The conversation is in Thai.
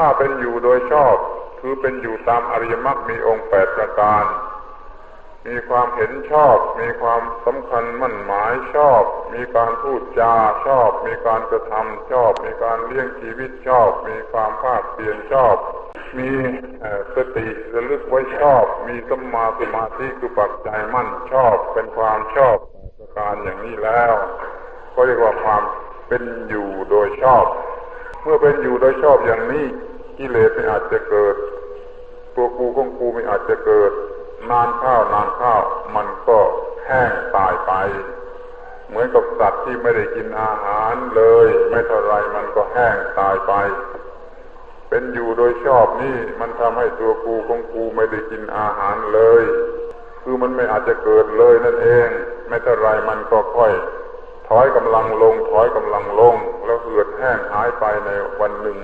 ถ้าเป็นอยู่โดยชอบ คือเป็นอยู่ตามอริยมรรคมีองค์แปดประการ มีความเห็นชอบ มีความสำคัญมั่นหมายชอบ มีการพูดจาชอบ มีการกระทำชอบ มีการเลี้ยงชีวิตชอบ มีความภาคเพียรชอบ มีสติระลึกไว้ชอบ มีสมมาสมาธิคือปักใจมั่นชอบ เป็นความชอบประการอย่างนี้แล้วก็เรียกว่าความเป็นอยู่โดยชอบ เมื่อเป็นอยู่โดยชอบอย่างนี้ กิเลสไม่อาจจะเกิด ตัวกูของกูไม่อาจจะเกิด นานข้าวนานข้าว มันก็แห้งตายไป เหมือนกับสัตว์ที่ไม่ได้กินอาหารเลย ไม่เท่าไรมันก็แห้งตายไป เป็นอยู่โดยชอบนี่มันทำให้ตัวกูของกูไม่ได้กินอาหารเลย คือมันไม่อาจจะเกิดเลยนั่นเอง ไม่เท่าไรมันก็ค่อยถอยกำลังลงถอยกำลังลง แล้วเหือดแห้งหายไปในวันหนึ่ง